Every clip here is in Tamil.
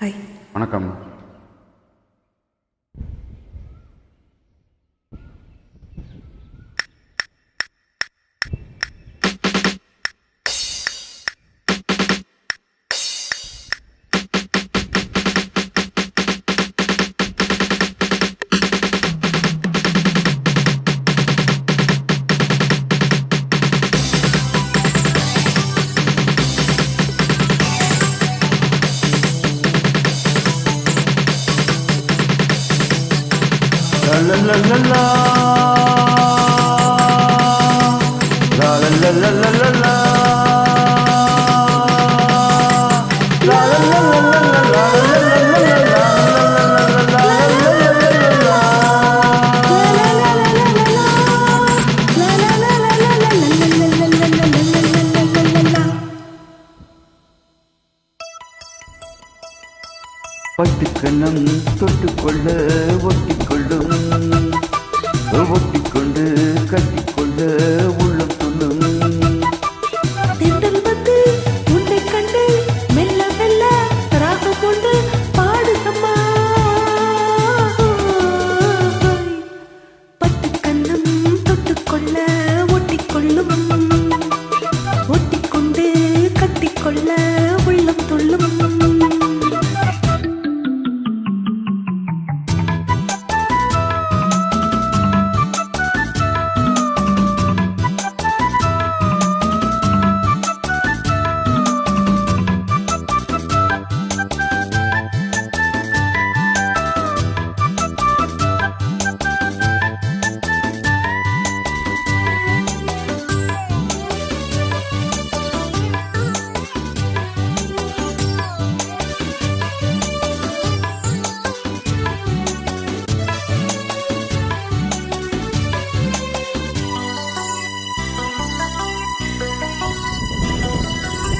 ஹாய் வணக்கம். La la la la la. பட்டுக்கண்ணம் தொட்டுக்கொள்ள ஒட்டிக்கொள்ளும். ஒட்டி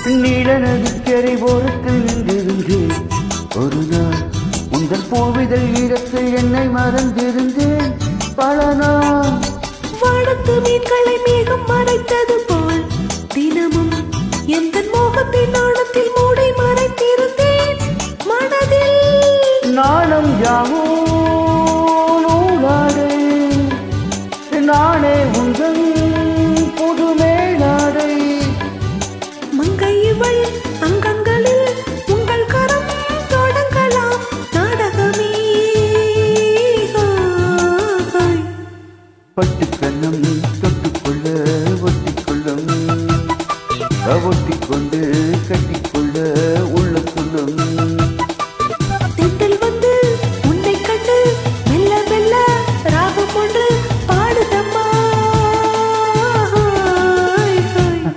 நீல நதிக்கரை ஓரத்தில் நின்றிருந்தேன். ஒரு நாள் உங்கள் போவிதழ் ஈரத்தில் என்னை மறந்திருந்தேன். பல நாள் வானத்து மீன்களை மேகம் மறைத்தது போல் தினமும் எந்த மோகத்தினால்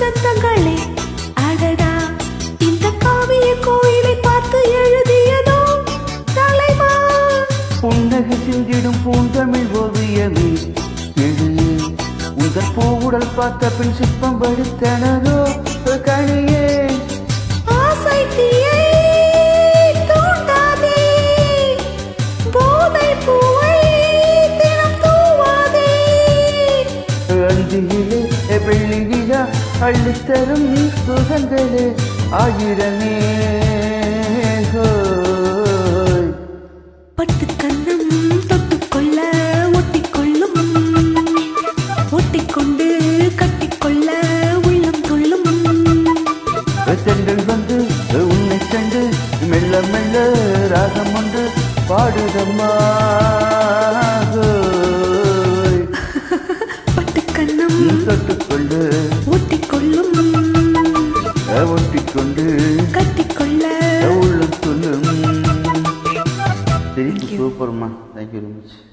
காவடி சத்தங்களே அடடா இந்த காவிய கோயிலை பார்த்து எழுதியதோ? தலைவா. புன்னகை சிந்திடும் பூந்தமிழ் ஓவியமே. உங்கள் பூவுடல் பார்த்த பின் சிற்பம் படுத்தனதோ கனியே. ஆசை தீயை அள்ளித்தரும் சுகங்களே ஆயிரமே. பட்டு கண்ணம் தொட்டுக்கொள்ள ஒட்டிக்கொள்ளும் ஒட்டிக்கொண்டு கட்டிக்கொள்ள உள்ளம் துள்ளும். தென்றல் வந்து உன்னை கண்டு மெல்ல மெல்ல ராகம் ஒன்று பாடுதம்மா. Super, man. Thank you very much.